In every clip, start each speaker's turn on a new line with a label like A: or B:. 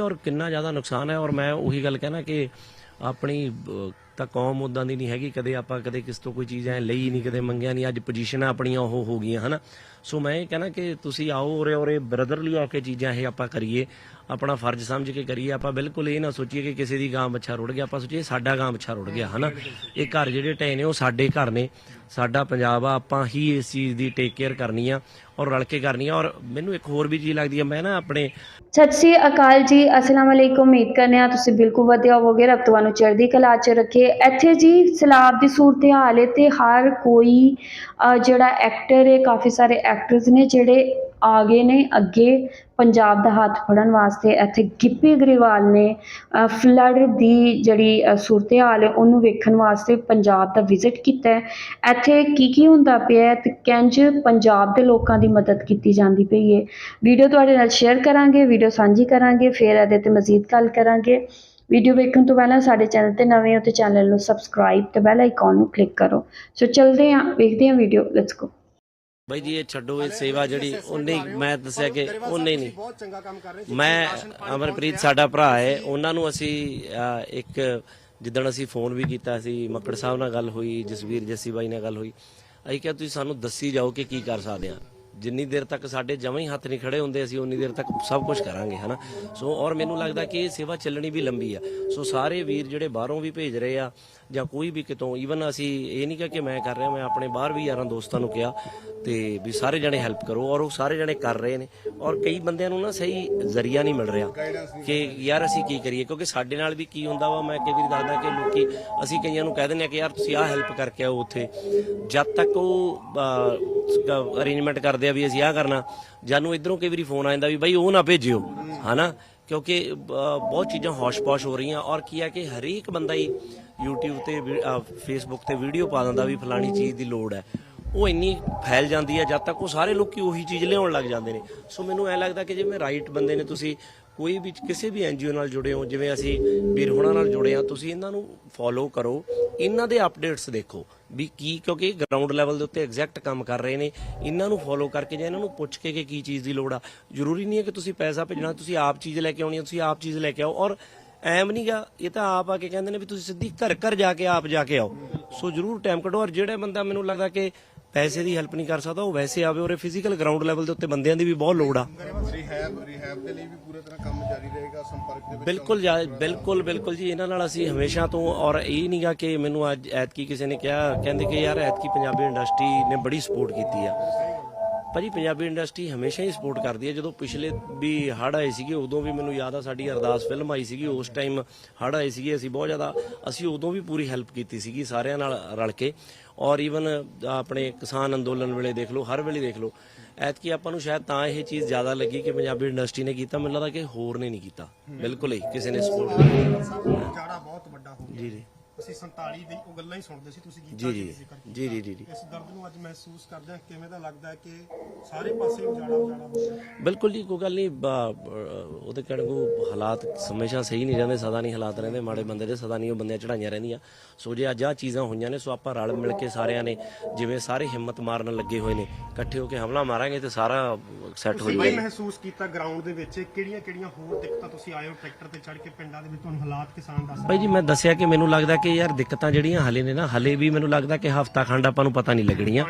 A: ਔਰ ਕਿੰਨਾ ਜ਼ਿਆਦਾ ਨੁਕਸਾਨ ਹੈ, ਔਰ ਮੈਂ ਉਹੀ ਗੱਲ ਕਹਿਣਾ ਕਿ ਆਪਣੀ ਤਾਂ ਕੌਮ ਉਦਾਂ ਦੀ ਨਹੀਂ ਹੈਗੀ, ਕਦੇ ਆਪਾਂ ਕਦੇ ਕਿਸ ਤੋਂ ਕੋਈ ਚੀਜ਼ ਐ ਲਈ ਨਹੀਂ, ਕਦੇ ਮੰਗਿਆ ਨਹੀਂ, ਅੱਜ ਪੋਜੀਸ਼ਨਾਂ ਆਪਣੀਆਂ ਉਹ ਹੋ ਗਈਆਂ, ਹਨਾ? ਸੋ ਮੈਂ ਇਹ ਕਹਿਣਾ ਕਿ ਤੁਸੀਂ ਆਓ ਉਰੇ ਉਰੇ ਬ੍ਰਦਰਲੀ ਆ ਕੇ ਚੀਜ਼ਾਂ ਇਹ ਆਪਾਂ ਕਰੀਏ। ਆਪਣਾ ਫਰਜ਼ ਸਮਝ ਕੇ ਕਰੀਏ, ਆਪਾਂ ਬਿਲਕੁਲ ਇਹ ਨਾ ਸੋਚੀਏ ਕਿ ਕਿਸੇ ਦੀ ਗਾਂ ਬੱਚਾ ਰੁੜ ਗਿਆ, ਆਪਾਂ ਸੋਚੀਏ ਸਾਡਾ ਗਾਂ ਬੱਚਾ ਰੁੜ ਗਿਆ, ਹਨਾ? ਇਹ ਘਰ ਜਿਹੜੇ ਢਏ ਨੇ, ਉਹ ਸਾਡੇ ਘਰ ਨੇ। ਸਾਡਾ ਪੰਜਾਬ ਆ, ਆਪਾਂ ਹੀ ਇਸ ਚੀਜ਼ ਦੀ ਟੇਕ ਕੇਅਰ ਕਰਨੀ ਆ ਔਰ ਰਲ ਕੇ ਕਰਨੀ ਆ। ਔਰ ਮੈਨੂੰ ਇੱਕ ਹੋਰ ਵੀ ਚੀਜ਼ ਲੱਗਦੀ ਹੈ ਮੈਂ ਨਾ ਆਪਣੇ
B: ਸਤਿ ਸ਼੍ਰੀ ਅਕਾਲ ਜੀ, ਅਸਲਾਮ ਵਾਲੇਕੁਮ ਉਮੀਦ ਕਰਨੇ ਆ ਤੁਸੀਂ ਬਿਲਕੁਲ ਵਧੀਆ ਹੋਵੋਗੇ। ਰੱਬ ਤੁਹਾਨੂੰ ਚੜ੍ਹਦੀ ਕਲਾ 'ਚ ਰੱਖੇ। ਇੱਥੇ ਜੀ ਸਲਾਬ ਦੀ ਸੂਰਤ ਹਾਲ ਹੈ ਤੇ ਹਰ ਕੋਈ ਜਿਹੜਾ ਐਕਟਰ ਹੈ, ਕਾਫੀ ਸਾਰੇ ਐਕਟਰਸ ਨੇ ਜਿਹੜੇ ਆ ਗਏ ਨੇ। ਅੱਗੇ ਪੰਜਾਬ ਦਾ ਹੱਥ ਫੜਨ ਵਾਸਤੇ ਇੱਥੇ ਗਿੱਪੀ ਗਰੇਵਾਲ ਨੇ ਫਲੱਡ ਦੀ ਜਿਹੜੀ ਸੂਰਤ ਹਾਲ ਹੈ, ਉਹਨੂੰ ਵੇਖਣ ਵਾਸਤੇ ਪੰਜਾਬ ਦਾ ਵਿਜ਼ਿਟ ਕੀਤਾ ਹੈ। ਇੱਥੇ ਕੀ ਕੀ ਹੁੰਦਾ ਪਿਆ ਹੈ ਤੇ ਕਿੰਜ ਪੰਜਾਬ ਦੇ ਲੋਕਾਂ ਦੀ ਮਦਦ ਕੀਤੀ ਜਾਂਦੀ ਪਈ ਹੈ। ਵੀਡੀਓ ਤੁਹਾਡੇ ਨਾਲ ਸ਼ੇਅਰ ਕਰਾਂਗੇ, ਵੀਡੀਓ ਸਾਂਝੀ ਕਰਾਂਗੇ, ਫਿਰ ਇਹਦੇ ਤੇ ਮਜ਼ੀਦ ਗੱਲ ਕਰਾਂਗੇ। ਵੀਡੀਓ ਵੇਖਣ ਤੋਂ ਪਹਿਲਾਂ ਸਾਡੇ ਚੈਨਲ ਤੇ ਨਵੇਂ ਹੋ ਤੇ ਚੈਨਲ ਨੂੰ ਸਬਸਕ੍ਰਾਈਬ ਤੇ ਬੈਲ ਆਈਕਨ ਨੂੰ ਕਲਿੱਕ ਕਰੋ। ਸੋ ਚਲਦੇ ਹਾਂ, ਵੇਖਦੇ ਹਾਂ ਵੀਡੀਓ ਲੈਟਸ ਗੋ
A: ਬਾਈ ਜੀ ਇਹ ਛੱਡੋ ਇਹ ਸੇਵਾ ਜਿਹੜੀ ਉਹਨੇ ਮੈਂ ਦੱਸਿਆ ਕਿ ਉਹਨੇ ਨਹੀਂ।
C: ਬਹੁਤ ਚੰਗਾ ਕੰਮ ਕਰ ਰਹੇ ਸੀ
A: ਮੈਂ ਅਮਰਪ੍ਰੀਤ ਸਾਡਾ ਭਰਾ ਹੈ। ਉਹਨਾਂ ਨੂੰ ਅਸੀਂ ਅਹ, ਇੱਕ ਜਿੱਦਣ ਅਸੀਂ ਫੋਨ ਵੀ ਕੀਤਾ ਸੀ ਮੱਕੜ ਸਾਹਿਬ ਨਾਲ ਗੱਲ ਹੋਈ ਜਸਵੀਰ ਜੱਸੀ ਬਾਈ ਨਾਲ ਗੱਲ ਹੋਈ। ਅਸੀਂ ਕਿਹਾ ਤੁਸੀਂ ਸਾਨੂੰ ਦੱਸੀ ਜਾਓ ਕਿ ਕੀ ਕਰ ਸਕਦੇ ਆ ਜਿੰਨੀ ਦੇਰ ਤੱਕ ਸਾਡੇ ਜਮਾਂ ਹੀ ਹੱਥ ਨਹੀਂ ਖੜੇ ਹੁੰਦੇ, ਅਸੀਂ ਉਨੀ ਦੇਰ ਤੱਕ ਸਭ ਕੁਝ ਕਰਾਂਗੇ, ਹਨਾ? ਸੋ, ਔਰ ਮੈਨੂੰ ਲੱਗਦਾ ਕਿ ਇਹ ਸੇਵਾ ਚੱਲਣੀ ਵੀ ਲੰਬੀ ਆ। ਸੋ, ਸਾਰੇ ਵੀਰ ਜਿਹੜੇ ਬਾਹਰੋਂ ਵੀ ਭੇਜ ਰਹੇ ਆ, ਜਾਂ ਕੋਈ ਵੀ ਕਿਤੋਂ ਈਵਨ ਅਸੀਂ ਇਹ ਨਹੀਂ ਕਿਹਾ ਕਿ ਮੈਂ ਕਰ ਰਿਹਾ, ਮੈਂ ਆਪਣੇ ਬਾਹਰ ਵੀ ਯਾਰਾਂ ਦੋਸਤਾਂ ਨੂੰ ਕਿਹਾ, ਤੇ ਵੀ ਸਾਰੇ ਜਣੇ ਹੈਲਪ ਕਰੋ, ਔਰ ਉਹ ਸਾਰੇ ਜਣੇ ਕਰ ਰਹੇ ਨੇ। ਔਰ ਕਈ ਬੰਦਿਆਂ ਨੂੰ ਨਾ ਸਹੀ ਜ਼ਰੀਆ ਨਹੀਂ ਮਿਲ ਰਿਹਾ ਕਿ ਯਾਰ ਅਸੀਂ ਕੀ ਕਰੀਏ, ਕਿਉਂਕਿ ਸਾਡੇ ਨਾਲ ਵੀ ਕੀ ਹੁੰਦਾ ਵਾ, ਮੈਂ ਕਈ ਵਾਰੀ ਦੱਸਦਾ ਕਿ ਲੋਕੀ, ਅਸੀਂ ਕਈਆਂ ਨੂੰ ਕਹਿ ਦਿੰਦੇ ਆ ਕਿ ਯਾਰ ਤੁਸੀਂ ਆਹ ਹੈਲਪ ਕਰਕੇ ਆਓ ਉੱਥੇ। ਜਦ ਤੱਕ ਉਹ ਅਰੇਂਜਮੈਂਟ ਕਰਦੇ ਆ ਵੀ ਅਸੀਂ ਆਹ ਕਰਨਾ। ਜਾਨੂੰ ਇਧਰੋਂ ਕਈ ਵਾਰੀ ਫੋਨ ਆ ਜਾਂਦਾ ਵੀ ਬਾਈ ਉਹ ਨਾ ਭੇਜਿਓ, ਹਨਾ? ਕਿਉਂਕਿ ਬਹੁਤ ਚੀਜ਼ਾਂ ਹੋਸ਼ ਪੌਸ਼ ਹੋ ਰਹੀਆਂ। ਔਰ ਕੀ ਹੈ ਕਿ ਹਰੇਕ ਬੰਦਾ ਹੀ YouTube ਤੇ ਫੇਸਬੁੱਕ ਤੇ ਵੀਡੀਓ ਪਾ ਦਿੰਦਾ ਵੀ ਫਲਾਣੀ ਚੀਜ਼ ਦੀ ਲੋੜ ਹੈ। ਉਹ ਇੰਨੀ ਫੈਲ ਜਾਂਦੀ ਹੈ, ਜਦ ਤੱਕ ਉਹ ਸਾਰੇ ਲੋਕੀ ਉਹੀ ਚੀਜ਼ ਲਿਆਉਣ ਲੱਗ ਜਾਂਦੇ ਨੇ। ਸੋ ਮੈਨੂੰ ਐ ਲੱਗਦਾ ਕਿ ਜੇ ਮੈਂ ਰਾਈਟ ਬੰਦੇ ਨੇ ਤੁਸੀਂ ਕੋਈ ਵੀ ਕਿਸੇ ਵੀ ਐਨਜੀਓ ਨਾਲ ਜੁੜੇ ਹੋ, ਜਿਵੇਂ ਅਸੀਂ ਵੀਰ ਹੁਣਾਂ ਨਾਲ ਜੁੜੇ ਆ ਤੁਸੀਂ ਇਹਨਾਂ ਨੂੰ ਫੋਲੋ ਕਰੋ। ਇਹਨਾਂ ਦੇ ਅਪਡੇਟਸ ਦੇਖੋ ਵੀ ਕੀ, ਕਿਉਂਕਿ ਗਰਾਊਂਡ ਲੈਵਲ ਦੇ ਉੱਤੇ ਐਗਜ਼ੈਕਟ ਕੰਮ ਕਰ ਰਹੇ ਨੇ। ਇਹਨਾਂ ਨੂੰ ਫੋਲੋ ਕਰਕੇ ਜਾਂ ਇਹਨਾਂ ਨੂੰ ਪੁੱਛ ਕੇ ਕਿ ਕੀ ਚੀਜ਼ ਦੀ ਲੋੜ ਆ। ਜ਼ਰੂਰੀ ਨਹੀਂ ਹੈ ਕਿ ਤੁਸੀਂ ਪੈਸਾ ਭੇਜਣਾ, ਤੁਸੀਂ ਆਪ ਚੀਜ਼ ਲੈ ਕੇ ਆਉਣੀ ਹੈ ਤੁਸੀਂ ਆਪ ਚੀਜ਼ ਲੈ ਕੇ ਆਓ। ਔਰ ਐਮ ਨਹੀਂਗਾ ਇਹ ਤਾਂ ਆਪ ਆ ਕੇ ਕਹਿੰਦੇ ਨੇ ਵੀ ਤੁਸੀਂ ਸਿੱਧੀ ਘਰ ਘਰ ਜਾ ਕੇ ਆਪ ਜਾ ਕੇ ਆਓ। ਸੋ ਜਰੂਰ ਟਾਈਮ ਕੱਢੋ। ਔਰ ਜਿਹੜਾ ਬੰਦਾ ਮੈਨੂੰ ਲੱਗਦਾ ਕਿ ਪੈਸੇ ਦੀ ਹੈਲਪ ਨਹੀਂ ਕਰ ਸਕਦਾ ਉਹ ਵੈਸੇ ਆਵੇ ਔਰ ਫਿਜ਼ੀਕਲ ਗਰਾਊਂਡ ਲੈਵਲ ਦੇ ਉੱਤੇ ਬੰਦਿਆਂ ਦੀ ਵੀ ਬਹੁਤ ਲੋੜ ਆ।
C: ਰਿਹੈਬ ਰਿਹੈਬ ਦੇ ਲਈ ਵੀ ਪੂਰੇ ਤਰ੍ਹਾਂ ਕੰਮ ਜਾਰੀ ਰਹੇਗਾ ਸੰਪਰਕ ਦੇ ਵਿੱਚ
A: ਬਿਲਕੁਲ ਬਿਲਕੁਲ ਬਿਲਕੁਲ ਜੀ ਇਹਨਾਂ ਨਾਲ ਅਸੀਂ ਹਮੇਸ਼ਾ ਤੋਂ ਔਰ ਇਹ ਨਹੀਂਗਾ ਕਿ ਮੈਨੂੰ ਅੱਜ ਐਤਕੀ ਕਿਸੇ ਨੇ ਕਿਹਾ ਕਹਿੰਦੇ ਕਿ ਯਾਰ ਐਤਕੀ ਪੰਜਾਬੀ ਇੰਡਸਟਰੀ ਨੇ ਬੜੀ ਸਪੋਰਟ ਕੀਤੀ ਆ। ਭਾਜੀ ਪੰਜਾਬੀ ਇੰਡਸਟਰੀ ਹਮੇਸ਼ਾ ਹੀ ਸਪੋਰਟ ਕਰਦੀ ਹੈ। ਜਦੋਂ ਪਿਛਲੇ ਵੀ ਹੜ੍ਹ ਆਏ ਸੀਗੇ ਉਦੋਂ ਵੀ ਮੈਨੂੰ ਯਾਦ ਆ ਸਾਡੀ ਅਰਦਾਸ ਫਿਲਮ ਆਈ ਸੀਗੀ। ਉਸ ਟਾਈਮ ਹੜ੍ਹ ਆਏ ਸੀਗੇ ਅਸੀਂ ਬਹੁਤ ਜ਼ਿਆਦਾ ਅਸੀਂ ਉਦੋਂ ਵੀ ਪੂਰੀ ਹੈਲਪ ਕੀਤੀ ਸੀਗੀ ਸਾਰਿਆਂ ਨਾਲ ਰਲ ਕੇ। ਔਰ ਈਵਨ ਆਪਣੇ ਕਿਸਾਨ ਅੰਦੋਲਨ ਵੇਲੇ ਦੇਖ ਲਓ ਹਰ ਵੇਲੇ ਦੇਖ ਲਓ ਐਤਕੀ ਆਪਾਂ ਨੂੰ ਸ਼ਾਇਦ ਤਾਂ ਇਹ ਚੀਜ਼ ਜ਼ਿਆਦਾ ਲੱਗੀ ਕਿ ਪੰਜਾਬੀ ਇੰਡਸਟਰੀ ਨੇ ਕੀਤਾ। ਮੈਨੂੰ ਲੱਗਦਾ ਕਿ ਹੋਰ ਨੇ ਨਹੀਂ ਕੀਤਾ। ਬਿਲਕੁਲ ਹੀ ਕਿਸੇ ਨੇ ਸਪੋਰਟ ਨਹੀਂ ਕੀਤੀ
C: ਜਾੜਾ ਬਹੁਤ ਵੱਡਾ ਹੋ ਗਿਆ।
A: ਜੀ ਜੀ।
C: ਅਸੀਂ 47 ਦੀ ਉਹ ਗੱਲਾਂ ਹੀ ਸੁਣਦੇ ਸੀ ਤੁਸੀਂ
A: ਜੀ
C: ਗੀਤਾਂ
A: ਜੀ
C: ਦੀ ਜ਼ਿਕਰ ਕੀਤਾ।
A: ਜੀ ਜੀ ਜੀ ਜੀ।
C: ਇਸ ਦਰਦ ਨੂੰ ਅੱਜ ਮਹਿਸੂਸ ਕਰਦੇ ਹਾਂ ਕਿਵੇਂ ਦਾ ਲੱਗਦਾ ਹੈ ਕਿ ਸਾਰੇ ਪਾਸੇ ਉਜਾੜਾ ਉਜਾੜਾ ਹੋ ਗਿਆ
A: ਬਿਲਕੁਲ ਜੀ ਕੋਈ ਗੱਲ ਨਹੀਂ ਬ- ਬ- ਉਹਦੇ ਕਹਿਣ ਕੋ ਹਾਲਾਤ ਹਮੇਸ਼ਾ ਸਹੀ ਨਹੀਂ ਰਹਿੰਦੇ ਸਦਾ ਨਹੀਂ ਹਾਲਾਤ ਰਹਿੰਦੇ ਮਾੜੇ ਬੰਦੇ ਦੇ ਸਦਾ ਨਹੀਂ ਉਹ ਬੰਦਿਆਂ ਚੜਾਈਆਂ ਰਹਿੰਦੀਆਂ। ਸੋ ਜੇ ਅੱਜ ਆ ਚੀਜ਼ਾਂ ਹੋਈਆਂ ਨੇ ਸੋ ਆਪਾਂ ਰਲ ਮਿਲ ਕੇ ਸਾਰਿਆਂ ਨੇ ਜਿਵੇਂ ਸਾਰੇ ਹਿੰਮਤ ਮਾਰਨ ਲੱਗੇ ਹੋਏ ਨੇ ਇਕੱਠੇ ਹੋ ਕੇ ਹਮਲਾ ਮਾਰਾਂਗੇ ਤੇ ਸਾਰਾ ਸੈੱਟ ਹੋ
C: ਤੁਸੀਂ
A: ਜਾਊਗਾ
C: ਮਹਿਸੂਸ ਕੀਤਾ ਗਰਾਊਂਡ ਦੇ ਵਿੱਚ ਕਿਹੜੀਆਂ ਕਿਹੜੀਆਂ ਹੋਰ ਦਿੱਕਤਾਂ ਤੁਸੀਂ ਆਏ ਹੋ ਟਰੈਕਟਰ ਤੇ ਚੜ ਕੇ ਪਿੰਡਾਂ ਦੇ ਵਿੱਚ ਤੁਹਾਨੂੰ ਹਾਲਾਤ ਕਿਸਾਨ ਦੱਸ
A: ਭਾਈ ਜੀ ਮੈਂ ਦੱਸਿਆ ਕਿ ਮੈਨੂੰ ਲੱਗਦਾ ਕਿ ਯਾਰ ਦਿੱਕਤਾਂ ਜਿਹੜੀਆਂ ਹਲੇ ਨੇ ਨਾ, ਹਲੇ ਵੀ ਮੈਨੂੰ ਲੱਗਦਾ ਕਿ ਹਫਤਾ ਖੰਡ ਆਪਾਂ ਨੂੰ ਪਤਾ ਨਹੀਂ ਲੱਗਣੀਆਂ।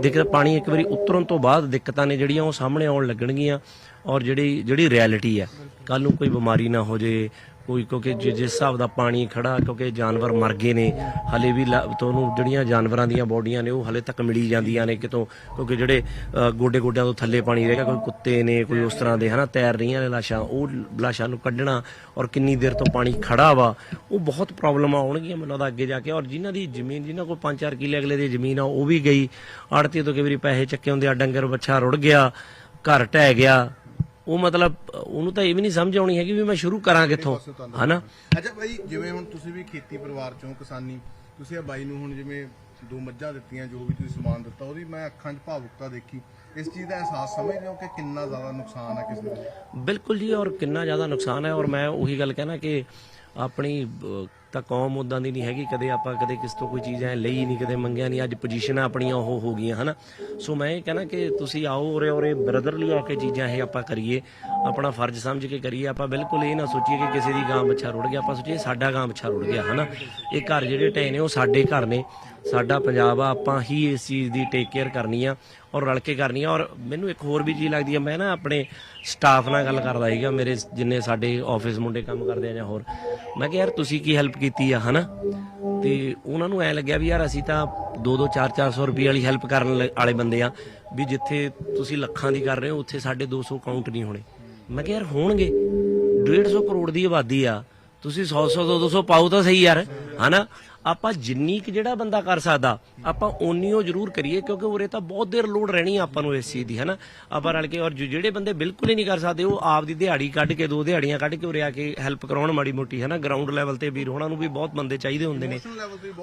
A: ਦਿੱਕਤ ਪਾਣੀ ਇੱਕ ਵਾਰੀ ਉਤਰਨ ਤੋਂ ਬਾਅਦ ਦਿੱਕਤਾਂ ਨੇ ਜਿਹੜੀਆਂ ਉਹ ਸਾਹਮਣੇ ਆਉਣ ਲੱਗਣਗੀਆਂ ਔਰ ਜਿਹੜੀ ਜਿਹੜੀ ਰਿਐਲਿਟੀ ਹੈ ਕੱਲ ਨੂੰ ਕੋਈ ਬਿਮਾਰੀ ਨਾ ਹੋ ਜੇ ਕੋਈ ਕਿਉਂਕਿ ਜਿ- ਜਿਸ ਹਿਸਾਬ ਦਾ ਪਾਣੀ ਖੜਾ, ਕਿਉਂਕਿ ਜਾਨਵਰ ਮਰ ਗਏ ਨੇ, ਹਲੇ ਵੀ ਲ- ਤੁਹਾਨੂੰ ਜਿਹੜੀਆਂ ਜਾਨਵਰਾਂ ਦੀਆਂ ਬੋਡੀਆਂ ਨੇ, ਉਹ ਹਲੇ ਤੱਕ ਮਿਲੀ ਜਾਂਦੀਆਂ ਨੇ ਕਿਤੋਂ, ਕਿਉਂਕਿ ਜਿਹੜੇ ਗੋਡੇ ਗੋਡਿਆਂ ਤੋਂ ਥੱਲੇ ਪਾਣੀ ਰਹਿ ਗਿਆ ਕੋਈ ਕੁੱਤੇ ਨੇ, ਕੋਈ ਉਸ ਤਰ੍ਹਾਂ ਦੇ, ਹਨਾ, ਤੈਰ ਰਹੀਆਂ ਨੇ ਲਾਸ਼ਾਂ, ਉਹ ਲਾਸ਼ਾਂ ਨੂੰ ਕੱਢਣਾ ਔਰ ਕਿੰਨੀ ਦੇਰ ਤੋਂ ਪਾਣੀ ਖੜਾ ਵਾ, ਉਹ ਬਹੁਤ ਪ੍ਰੋਬਲਮ ਆਉਣਗੀਆਂ ਮੈਨੂੰ ਲੱਗਦਾ ਅੱਗੇ ਜਾ ਕੇ, ਔਰ ਜਿਨ੍ਹਾਂ ਦੀ ਜ਼ਮੀਨ, ਜਿਨ੍ਹਾਂ ਕੋਲ 5-4 ਕਿੱਲੇ ਅਗਲੇ ਦੀ ਜ਼ਮੀਨ ਆ, ਉਹ ਵੀ ਗਈ ਆੜਤੀ ਤੋਂ ਕਈ ਵਾਰੀ ਪੈਸੇ ਚੱਕੇ ਹੁੰਦੇ ਆ ਡੰਗਰ ਬੱਚਾ ਰੁੜ ਗਿਆ, ਘਰ ਢਹਿ ਗਿਆ ਉਹ ਮਤਲਬ ਉਹਨੂੰ ਤਾਂ ਇਹ ਵੀ ਨਹੀਂ ਸਮਝ ਆਉਣੀ ਹੈਗੀ ਵੀ ਮੈਂ ਸ਼ੁਰੂ ਕਰਾਂ ਕਿੱਥੋਂ ਹਨਾ?
D: ਅੱਛਾ ਭਾਈ ਜਿਵੇਂ ਹੁਣ ਤੁਸੀਂ ਵੀ ਖੇਤੀ ਪਰਿਵਾਰ ਚੋਂ ਕਿਸਾਨੀ ਤੁਸੀਂ ਆ ਬਾਈ ਨੂੰ ਹੁਣ ਜਿਵੇਂ ਦੋ ਮੱਝਾਂ ਦਿੱਤੀਆਂ ਜੋ ਵੀ ਤੁਸੀਂ ਸਮਾਨ ਦਿੱਤਾ ਉਹਦੀ ਮੈਂ ਅੱਖਾਂ 'ਚ ਭਾਵੁਕਤਾ ਦੇਖੀ। ਇਸ ਚੀਜ਼ ਦਾ ਅਹਿਸਾਸ ਸਮਝਦੇ ਹੋ ਕਿ ਕਿੰਨਾ ਜ਼ਿਆਦਾ ਨੁਕਸਾਨ ਹੈ ਕਿਸੇ ਦਾ
A: ਬਿਲਕੁਲ ਜੀ ਔਰ ਕਿੰਨਾ ਜ਼ਿਆਦਾ ਨੁਕਸਾਨ ਹੈ ਔਰ ਮੈਂ ਉਹੀ ਗੱਲ ਕਹਿਣਾ ਕਿ ਆਪਣੀ ਤਾਂ ਕੌਮ ਉਦਾਂ ਦੀ ਨਹੀਂ ਹੈਗੀ, ਕਦੇ ਆਪਾਂ ਕਦੇ ਕਿਸ ਤੋਂ ਕੋਈ ਚੀਜ਼ ਐ ਲਈ ਨਹੀਂ, ਕਦੇ ਮੰਗਿਆ ਨਹੀਂ, ਅੱਜ ਪੋਜੀਸ਼ਨਾਂ ਆਪਣੀਆਂ ਉਹ ਹੋ ਗਈਆਂ, ਹਨਾ? ਸੋ ਮੈਂ ਇਹ ਕਹਿਣਾ ਕਿ ਤੁਸੀਂ ਆਓ ਉਰੇ ਉਰੇ ਬ੍ਰਦਰਲੀ ਆ ਕੇ ਚੀਜ਼ਾਂ ਇਹ ਆਪਾਂ ਕਰੀਏ, ਆਪਣਾ ਫਰਜ਼ ਸਮਝ ਕੇ ਕਰੀਏ, ਆਪਾਂ ਬਿਲਕੁਲ ਇਹ ਨਾ ਸੋਚੀਏ ਕਿ ਕਿਸੇ ਦੀ ਗਾਂ ਬੱਛਾ ਰੁੜ ਗਿਆ, ਆਪਾਂ ਸੋਚੀਏ ਸਾਡਾ ਗਾਂ ਬੱਛਾ ਰੁੜ ਗਿਆ, ਹਨਾ? ਇਹ ਘਰ ਜਿਹੜੇ ਢਏ ਨੇ ਉਹ ਸਾਡੇ ਘਰ ਨੇ ਸਾਡਾ ਪੰਜਾਬ ਆ, ਆਪਾਂ ਹੀ ਇਸ ਚੀਜ਼ ਦੀ ਟੇਕ ਕੇਅਰ ਕਰਨੀ ਆ ਔਰ ਰਲ ਕੇ ਕਰਨੀ ਆ। ਔਰ ਮੈਨੂੰ ਇੱਕ ਹੋਰ ਵੀ ਚੀਜ਼ ਲੱਗਦੀ ਆ, ਮੈਂ ਨਾ ਆਪਣੇ ਸਟਾਫ ਨਾਲ ਗੱਲ ਕਰਦਾ ਸੀਗਾ, ਮੇਰੇ ਜਿੰਨੇ ਸਾਡੇ ਆਫਿਸ ਮੁੰਡੇ ਕੰਮ ਕਰਦੇ ਆ ਜਾਂ ਹੋਰ। ਮੈਂ ਕਿਹਾ, ਯਾਰ, ਤੁਸੀਂ ਕੀ ਹੈਲਪ ਕੀਤੀ ਆ? ਹਨਾ? ਤੇ ਉਹਨਾਂ ਨੂੰ ਐ ਲੱਗਿਆ ਵੀ, ਯਾਰ, ਅਸੀਂ ਤਾਂ 2-2 4-400 ਰੁਪਏ ਵਾਲੀ ਹੈਲਪ ਕਰਨ ਲ- ਵਾਲੇ ਬੰਦੇ ਆ, ਵੀ ਜਿੱਥੇ ਤੁਸੀਂ ਲੱਖਾਂ ਦੀ ਕਰ ਰਹੇ ਹੋ, ਉੱਥੇ ਸਾਡੇ 200 ਕਾਊਂਟ ਨਹੀਂ ਹੋਣੇ। ਮੈਂ ਕਿਹਾ, ਯਾਰ, ਹੋਣਗੇ। 150 ਕਰੋੜ ਦੀ ਆਬਾਦੀ ਆ। ਤੁਸੀਂ 100 100 200 ਪਾਓ ਤਾਂ ਸਹੀ ਯਾਰ। ਹਨਾ? ਆਪਾਂ ਜਿੰਨੀ ਕਿ ਜਿਹੜਾ ਬੰਦਾ ਕਰ ਸਕਦਾ ਆਪਾਂ ਓਨੀ ਉਹ ਜ਼ਰੂਰ ਕਰੀਏ ਕਿਉਂਕਿ ਉਰੇ ਤਾਂ ਬਹੁਤ ਦੇਰ ਲੋੜ ਰਹਿਣੀ ਆ ਆਪਾਂ ਨੂੰ ਇਸ ਚੀਜ਼ ਦੀ ਹਨਾ? ਆਪਾਂ ਰਲ ਕੇ ਔਰ ਜਿਹੜੇ ਬੰਦੇ ਬਿਲਕੁਲ ਹੀ ਨਹੀਂ ਕਰ ਸਕਦੇ ਉਹ ਆਪ ਦੀ ਦਿਹਾੜੀ ਕੱਢ ਕੇ ਦੋ ਦਿਹਾੜੀਆਂ ਕੱਢ ਕੇ ਉਰੇ ਆ ਕੇ ਹੈਲਪ ਕਰਾਉਣ ਮਾੜੀ ਮੋਟੀ ਹਨਾ? ਗਰਾਊਂਡ ਲੈਵਲ ਤੇ ਵੀਰ ਹੋਣਾ ਨੂੰ ਵੀ ਬਹੁਤ ਬੰਦੇ ਚਾਹੀਦੇ ਹੁੰਦੇ ਨੇ।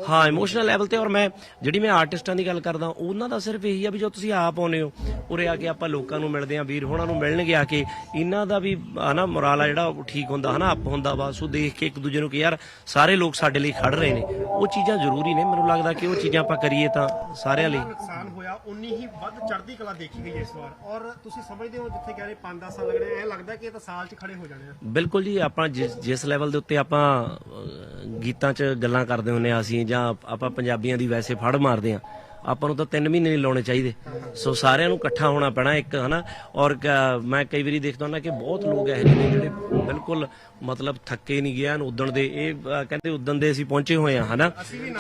A: ਹਾਂ ਇਮੋਸ਼ਨਲ ਲੈਵਲ ਤੇ ਔਰ ਮੈਂ ਜਿਹੜੀ ਮੈਂ ਆਰਟਿਸਟਾਂ ਦੀ ਗੱਲ ਕਰਦਾ ਉਹਨਾਂ ਦਾ ਸਿਰਫ ਇਹੀ ਆ ਵੀ ਜੋ ਤੁਸੀਂ ਆਪ ਆਉਨੇ ਹੋ ਉਰੇ ਆ ਕੇ ਆਪਾਂ ਲੋਕਾਂ ਨੂੰ ਮਿਲਦੇ ਆ ਵੀਰ ਹੋਣਾ ਨੂੰ ਮਿਲਣਗੇ ਆ ਕੇ ਇਹਨਾਂ ਦਾ ਵੀ ਹਨਾ ਮੋਰਾਲ ਆ ਜਿਹੜਾ ਠੀਕ ਹੁੰਦਾ ਹਨਾ? ਅਪ ਹੁੰਦਾ ਵਾ ਸੋ ਦੇਖ ਕੇ ਇੱਕ ਦੂਜੇ ਨੂੰ ਕਿ ਯਾਰ ਸਾਰੇ ਲੋਕ ਸਾਡੇ ਲਈ ਖੜ ਰਹੇ ਨੇ। ਉਹ ਚੀਜ਼ਾਂ ਜ਼ਰੂਰੀ ਨੇ ਮੈਨੂੰ ਲੱਗਦਾ ਕਿ ਉਹ ਚੀਜ਼ਾਂ ਆਪਾਂ ਕਰੀਏ ਤਾਂ ਸਾਰਿਆਂ ਲਈ।
C: ਨੁਕਸਾਨ ਹੋਇਆ ਉਨੀ ਹੀ ਵੱਧ ਚੜ੍ਹਦੀ ਕਲਾ ਦੇਖੀ ਗਈ ਇਸ ਵਾਰ। ਔਰ ਤੁਸੀਂ ਸਮਝਦੇ ਹੋ ਜਿੱਥੇ ਕਹਿ ਰਹੇ 5-10 ਸਾਲ ਲੱਗਣੇ ਐ ਲੱਗਦਾ ਕਿ ਇਹ ਤਾਂ ਸਾਲ 'ਚ ਖੜੇ ਹੋ ਜਾਣੇ ਆ।
A: ਬਿਲਕੁਲ ਜੀ ਆਪਾਂ ਜਿਸ ਜਿਸ ਲੈਵਲ ਦੇ ਉੱਤੇ ਆਪਾਂ ਅਹ, ਗੀਤਾਂ 'ਚ ਗੱਲਾਂ ਕਰਦੇ ਹੁੰਨੇ ਆ ਅਸੀਂ ਜਾਂ ਆਪਾਂ ਪੰਜਾਬੀਆਂ ਦੀ ਵੈਸੇ ਫੜ ਮਾਰਦੇ ਆ। ਆਪਾਂ ਨੂੰ ਤਾਂ 3 ਮਹੀਨੇ ਨਹੀਂ ਲਾਉਣੇ ਚਾਹੀਦੇ। ਸੋ ਸਾਰਿਆਂ ਨੂੰ ਇਕੱਠਾ ਹੋਣਾ ਪੈਣਾ ਇੱਕ, ਹਨਾ? ਔਰ ਮੈਂ ਕਈ ਵਾਰੀ ਦੇਖਦਾ ਹੁੰਦਾ ਕਿ ਬਹੁਤ ਲੋਕ ਇਹੋ ਜਿਹੇ ਨੇ ਜਿਹੜੇ ਬਿਲਕੁਲ ਮਤਲਬ ਥੱਕੇ ਨਹੀਂ ਗਿਆ ਉਦਣ ਦੇ। ਇਹ ਕਹਿੰਦੇ ਉਦਣ ਦੇ ਅਸੀਂ ਪਹੁੰਚੇ ਹੋਏ ਆ ਹਨਾ?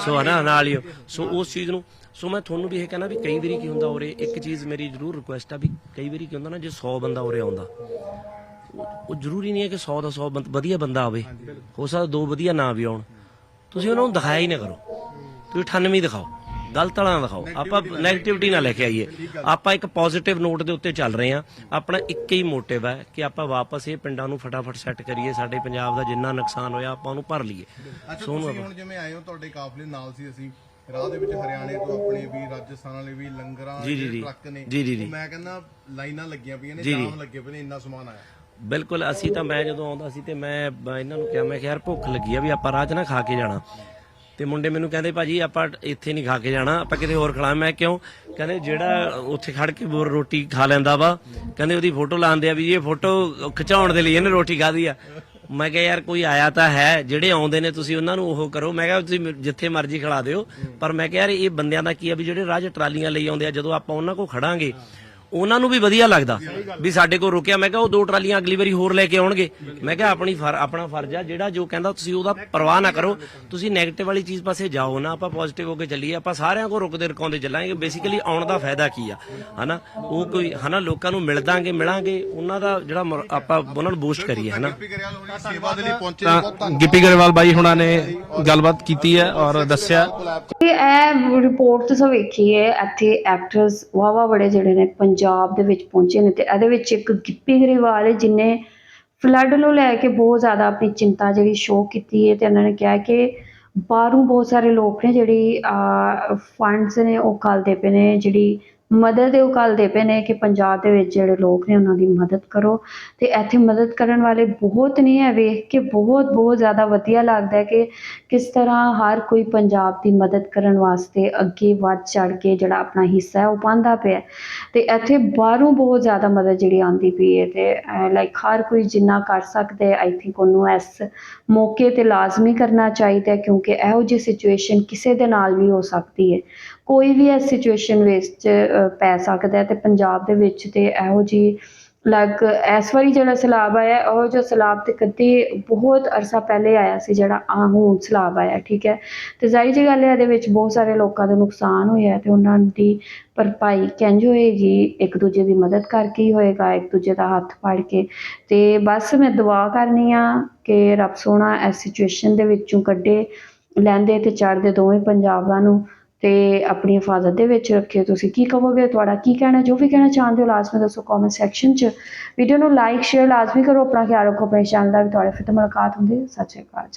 A: ਸੋ, ਹਨਾ, ਨਾਲ ਹੀ। ਸੋ ਉਸ ਚੀਜ਼ ਨੂੰ, ਸੋ ਮੈਂ ਤੁਹਾਨੂੰ ਵੀ ਇਹ ਕਹਿਣਾ ਵੀ ਕਈ ਵਾਰੀ ਕੀ ਹੁੰਦਾ ਉਰੇ, ਇੱਕ ਚੀਜ਼ ਮੇਰੀ ਜ਼ਰੂਰ ਰਿਕੁਐਸਟ ਆ ਵੀ ਕਈ ਵਾਰੀ ਕੀ ਹੁੰਦਾ ਨਾ, ਜੇ 100 ਬੰਦਾ ਉਰੇ ਆਉਂਦਾ, ਉਹ- ਜ਼ਰੂਰੀ ਨਹੀਂ ਹੈ ਕਿ 100 ਦਾ 100 ਵਧੀਆ ਬੰਦਾ ਆਵੇ। ਹੋ ਸਕਦਾ ਦੋ ਵਧੀਆ ਨਾ ਵੀ ਆਉਣ। ਤੁਸੀਂ ਉਹਨਾਂ ਨੂੰ ਦਿਖਾਇਆ ਹੀ ਨਾ ਕਰੋ। ਤੁਸੀਂ 98 ਦਿਖਾਓ। ਗਲਤ ਵਾਲਾ ਨਾ ਦਿਖਾਓ। ਆਪਾਂ 네ਗੇਟਿਵਿਟੀ ਨਾ ਲੈ ਕੇ ਆਈਏ। ਆਪਾਂ ਇੱਕ ਪੋਜ਼ਿਟਿਵ ਨੋਟ ਦੇ ਉੱਤੇ ਚੱਲ ਰਹੇ ਆ ਆਪਣਾ ਇੱਕ ਹੀ ਮੋਟਿਵ ਹੈ ਕਿ ਆਪਾਂ ਵਾਪਸ ਇਹ ਪਿੰਡਾਂ ਨੂੰ ਫਟਾਫਟ ਸੈੱਟ ਕਰੀਏ। ਸਾਡੇ ਪੰਜਾਬ ਦਾ ਜਿੰਨਾ ਨੁਕਸਾਨ ਹੋਇਆ ਆਪਾਂ ਉਹਨੂੰ ਭਰ ਲਈਏ।
D: ਹੁਣ ਜਿਵੇਂ ਆਏ ਹੋ ਤੁਹਾਡੇ ਕਾਫਲੇ ਨਾਲ ਸੀ ਅਸੀਂ। ਰਾਹ ਦੇ ਵਿੱਚ ਹਰਿਆਣੇ ਤੋਂ ਆਪਣੇ ਵੀ ਰਾਜਸਥਾਨ ਵਾਲੇ ਵੀ ਲੰਗਰਾਂ ਦੇ। ਟਰੱਕ ਨੇ। ਮੈਂ ਕਹਿੰਦਾ ਲਾਈਨਾਂ ਲੱਗੀਆਂ ਪਈਆਂ ਨੇ। ਜਾਮ ਲੱਗੇ ਪਏ ਨੇ ਇੰਨਾ ਸਮਾਨ ਆਇਆ।
A: ਬਿਲਕੁਲ ਅਸੀਂ ਤਾਂ ਮੈਂ ਜਦੋਂ ਆਉਂਦਾ ਸੀ ਤੇ ਮੈਂ ਇਹਨਾਂ ਨੂੰ ਕਿਹਾ ਮੈਂ ਕਿਹਾ ਯਾਰ ਭੁੱਖ ਲੱਗੀ ਆ ਵੀ ਆਪਾਂ ਰਾਹ 'ਚ ਨਾ ਖਾ ਕੇ ਜਾਣਾ। ਤੇ ਮੁੰਡੇ ਮੈਨੂੰ ਕਹਿੰਦੇ, ਭਾਜੀ, ਆਪਾਂ ਇੱਥੇ ਨਹੀਂ ਖਾ ਕੇ ਜਾਣਾ, ਆਪਾਂ ਕਿਤੇ ਹੋਰ ਖਲਾ ਮੈਂ ਕਿਉਂ? ਕਹਿੰਦੇ, ਜਿਹੜਾ ਉੱਥੇ ਖੜ ਕੇ ਬੋਰ ਰੋਟੀ ਖਾ ਲੈਂਦਾ ਵਾ। ਕਹਿੰਦੇ, ਉਹਦੀ ਫੋਟੋ ਲਾਉਂਦੇ ਆ ਵੀ ਇਹ ਫੋਟੋ ਖਿਚਾਉਣ ਦੇ ਲਈ ਇਹਨੇ ਰੋਟੀ ਖਾਧੀ ਆ। ਮੈਂ ਕਿਹਾ, ਯਾਰ, ਕੋਈ ਆਇਆ ਤਾਂ ਹੈ, ਜਿਹੜੇ ਆਉਂਦੇ ਨੇ ਤੁਸੀਂ ਉਹਨਾਂ ਨੂੰ ਉਹ ਕਰੋ। ਮੈਂ ਕਿਹਾ, ਤੁਸੀਂ ਜਿੱਥੇ ਮਰਜ਼ੀ ਖਿਲਾ ਦਿਓ। ਪਰ ਮੈਂ ਕਿਹਾ, ਯਾਰ, ਇਹ ਬੰਦਿਆਂ ਦਾ ਕੀ ਆ ਵੀ ਜਿਹੜੇ ਰਾਜ ਟਰਾਲੀਆਂ ਲਈ ਆਉਂਦੇ ਆ, ਜਦੋਂ ਆਪਾਂ ਉਹਨਾਂ ਕੋਲ ਖੜਾਂਗੇ ਉਹਨਾਂ ਨੂੰ ਵੀ ਵਧੀਆ ਲੱਗਦਾ ਵੀ ਸਾਡੇ ਕੋਲ ਰੁਕਿਆ। ਮੈਂ ਕਿਹਾ ਉਹ ਦੋ ਟਰਾਲੀਆਂ ਅਗਲੀ ਵਾਰੀ ਹੋਰ ਲੈ ਕੇ ਆਉਣਗੇ। ਮੈਂ ਕਿਹਾ ਆਪਣੀ ਆਪਣਾ ਫਰਜ਼ ਆ, ਜਿਹੜਾ ਜੋ ਕਹਿੰਦਾ ਤੁਸੀਂ ਉਹਦਾ ਪਰਵਾਹ ਨਾ ਕਰੋ। ਤੁਸੀਂ 네ਗੇਟਿਵ ਵਾਲੀ ਚੀਜ਼ ਪਾਸੇ ਜਾਓ ਨਾ, ਆਪਾਂ ਪੋਜ਼ਿਟਿਵ ਹੋ ਕੇ ਚੱਲੀਏ, ਆਪਾਂ ਸਾਰਿਆਂ ਕੋਲ ਰੁਕਦੇ ਰਕਾਉਂਦੇ ਚੱਲਾਂਗੇ। ਬੇਸਿਕਲੀ ਆਉਣ ਦਾ ਫਾਇਦਾ ਕੀ ਆ? ਹਨਾ? ਉਹ ਕੋਈ ਹਨਾ, ਲੋਕਾਂ ਨੂੰ ਮਿਲਦਾਂਗੇ ਮਿਲਾਂਗੇ, ਉਹਨਾਂ ਦਾ ਜਿਹੜਾ ਆਪਾਂ ਉਹਨਾਂ ਨੂੰ ਬੂਸਟ ਕਰੀਏ, ਹਨਾ?
D: ਸੇਵਾ ਦੇ ਲਈ ਪਹੁੰਚੇ
E: ਗਿੱਪੀ ਗਰੇਵਾਲ ਬਾਈ ਹੁਣਾਂ ਨੇ ਗੱਲਬਾਤ ਕੀਤੀ ਹੈ ਔਰ ਦੱਸਿਆ।
B: ਤੇ ਇਹ ਰਿਪੋਰਟ ਤੁਸੀਂ ਵੇਖੀਏ ਇੱਥੇ ਐਕਟਰਸ ਵਾਵਾ ਬੜੇ ਜਿਹੜੇ ਨੇ ਪੰਜਾਬ ਦੇ ਵਿੱਚ ਪਹੁੰਚੇ ਨੇ ਤੇ ਇਹਦੇ ਵਿੱਚ ਇੱਕ ਗਿੱਪੀ ਗਰੇਵਾਲ ਹੈ ਜਿਨੇ ਫਲੱਡ ਨੂੰ ਲੈ ਕੇ ਬਹੁਤ ਜ਼ਿਆਦਾ ਆਪਣੀ ਚਿੰਤਾ ਜਿਹੜੀ ਸ਼ੋਅ ਕੀਤੀ ਹੈ ਤੇ ਉਹਨਾਂ ਨੇ ਕਿਹਾ ਕਿ ਬਾਹਰੋਂ ਬਹੁਤ ਸਾਰੇ ਲੋਕ ਨੇ ਜਿਹੜੀ ਫੰਡਸ ਨੇ ਉਹ ਕਰਦੇ ਪਏ ਨੇ, ਜਿਹੜੀ ਮਦਦ ਉਹ ਕਰਦੇ ਪਏ ਨੇ ਕਿ ਪੰਜਾਬ ਦੇ ਵਿੱਚ ਜਿਹੜੇ ਲੋਕ ਨੇ ਉਹਨਾਂ ਦੀ ਮਦਦ ਕਰੋ ਤੇ ਇੱਥੇ ਮਦਦ ਕਰਨ ਵਾਲੇ ਬਹੁਤ ਨੇ ਹੈ ਵੇਖ ਕੇ ਬਹੁਤ ਬਹੁਤ ਜ਼ਿਆਦਾ ਵਧੀਆ ਲੱਗਦਾ ਹੈ ਕਿ ਕਿਸ ਤਰ੍ਹਾਂ ਹਰ ਕੋਈ ਪੰਜਾਬ ਦੀ ਮਦਦ ਕਰਨ ਵਾਸਤੇ ਅੱਗੇ ਵੱਧ ਚੜ ਕੇ ਜਿਹੜਾ ਆਪਣਾ ਹਿੱਸਾ ਹੈ ਉਹ ਪਾਉਂਦਾ ਪਿਆ ਤੇ ਇੱਥੇ ਬਾਹਰੋਂ ਬਹੁਤ ਜ਼ਿਆਦਾ ਮਦਦ ਜਿਹੜੀ ਆਉਂਦੀ ਪਈ ਹੈ ਤੇ ਲਾਈਕ ਹਰ ਕੋਈ ਜਿੰਨਾ ਕਰ ਸਕਦਾ ਆਈ ਥਿੰਕ ਉਹਨੂੰ ਇਸ ਮੌਕੇ ਤੇ ਲਾਜ਼ਮੀ ਕਰਨਾ ਚਾਹੀਦਾ ਕਿਉਂਕਿ ਇਹੋ ਜਿਹੀ ਸਿਚੁਏਸ਼ਨ ਕਿਸੇ ਦੇ ਨਾਲ ਵੀ ਹੋ ਸਕਦੀ ਹੈ। ਕੋਈ ਵੀ ਇਸ ਸਿਚੁਏਸ਼ਨ ਵਿੱਚ ਪੈ ਸਕਦਾ ਹੈ ਤੇ ਪੰਜਾਬ ਦੇ ਵਿੱਚ ਤੇ ਇਹੋ ਜਿਹੀ ਲੱਗ ਇਸ ਵਾਰੀ ਜਿਹੜਾ ਸੈਲਾਬ ਆਇਆ, ਉਹ ਜੋ ਸੈਲਾਬ ਤੇ ਕਦੇ ਬਹੁਤ ਅਰਸਾ ਪਹਿਲੇ ਆਇਆ ਸੀ ਜਿਹੜਾ ਆ ਹੁਣ ਸੈਲਾਬ ਆਇਆ, ਠੀਕ ਹੈ? ਤੇ ਜ਼ਾਹਿਰ ਜਿਹੀ ਗੱਲ ਹੈ, ਇਹਦੇ ਵਿੱਚ ਬਹੁਤ ਸਾਰੇ ਲੋਕਾਂ ਦਾ ਨੁਕਸਾਨ ਹੋਇਆ ਤੇ ਉਹਨਾਂ ਦੀ ਭਰਪਾਈ ਕਿੰਝ ਹੋਏਗੀ? ਇੱਕ ਦੂਜੇ ਦੀ ਮਦਦ ਕਰਕੇ ਹੀ ਹੋਏਗਾ, ਇੱਕ ਦੂਜੇ ਦਾ ਹੱਥ ਫੜ ਕੇ। ਤੇ ਬਸ ਮੈਂ ਦੁਆ ਕਰਨੀ ਆ ਕਿ ਰੱਬ ਸੋਹਣਾ ਇਸ ਸਿਚੁਏਸ਼ਨ ਦੇ ਵਿੱਚੋਂ ਕੱਢੇ, ਲੈਂਦੇ ਤੇ ਚੜ੍ਹਦੇ ਦੋਵੇਂ ਪੰਜਾਬਾਂ ਨੂੰ। ਤੇ ਆਪਣੀ ਹਿਫਾਜ਼ਤ ਦੇ ਵਿੱਚ ਰੱਖਿਓ। ਤੁਸੀਂ ਕੀ ਕਹੋਗੇ? ਤੁਹਾਡਾ ਕੀ ਕਹਿਣਾ? ਜੋ ਵੀ ਕਹਿਣਾ ਚਾਹੁੰਦੇ ਹੋ ਲਾਜ਼ਮੀ ਦੱਸੋ ਕਮੈਂਟ ਸੈਕਸ਼ਨ 'ਚ। ਵੀਡੀਓ ਨੂੰ ਲਾਈਕ ਸ਼ੇਅਰ ਲਾਜ਼ਮੀ ਕਰੋ। ਆਪਣਾ ਖਿਆਲ ਰੱਖੋ, ਆਪਣੇ ਚੈਨਲ ਦਾ ਵੀ ਤੁਹਾਡੇ ਫਿਰ ਤੋਂ ਮੁਲਾਕਾਤ ਹੁੰਦੀ ਹੈ। ਸਤਿ ਸ਼੍ਰੀ ਅਕਾਲ ਜੀ।